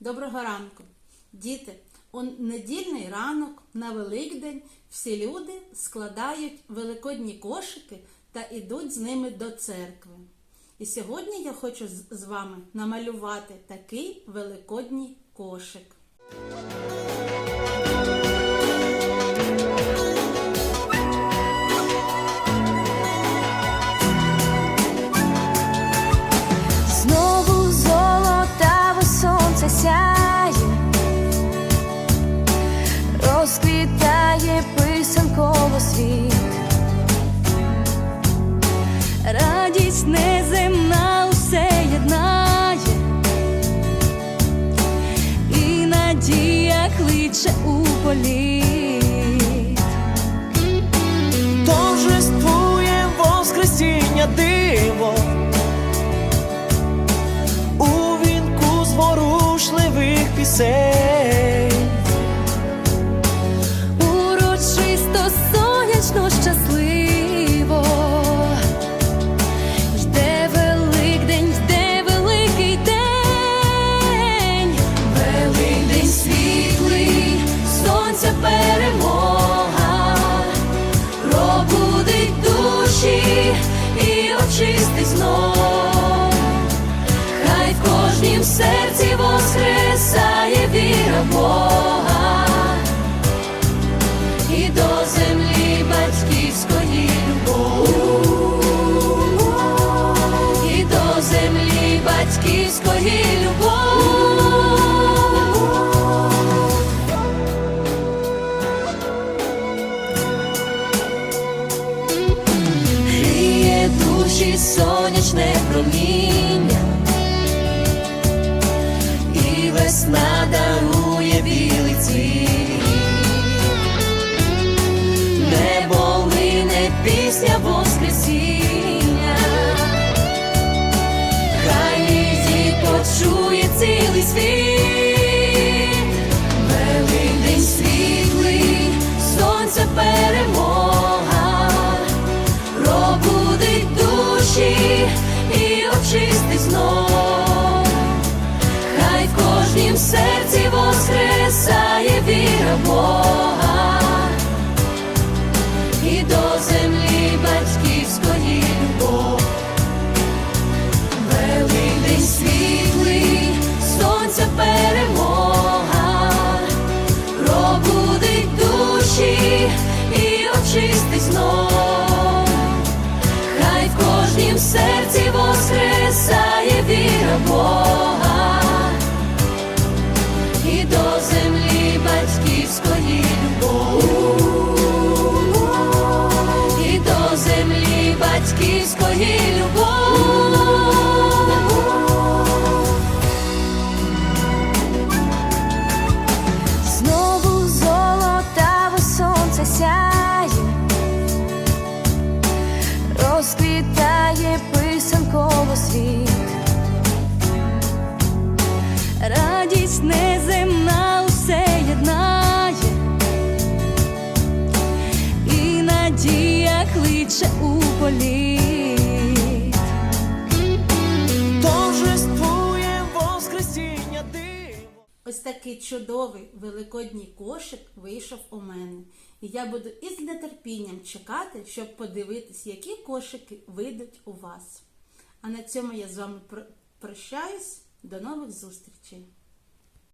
Доброго ранку, діти. У недільний ранок на Великдень всі люди складають великодні кошики та йдуть з ними до церкви. І сьогодні я хочу з- вами намалювати такий великодній кошик. Розквітає писанково світ, радість неземна усе єднає, і надія кличе у політ. Урочисто сонячно щасливо, йде Великдень, йде великий день, Великдень світлий, сонця перемога, пробудить душі і очистить знов. Хай в кожнім серці воскресає віра Бога батьківської любов. Гріє душі сонячне проміння, і весна дарує білий цвіт. Небо лине пісня Воскресіння, серці батьківської любов. Торжествує Воскресіння диво. Ось такий чудовий великодній кошик вийшов у мене. І я буду із нетерпінням чекати, щоб подивитись, які кошики вийдуть у вас. А на цьому я з вами прощаюсь. До нових зустрічей!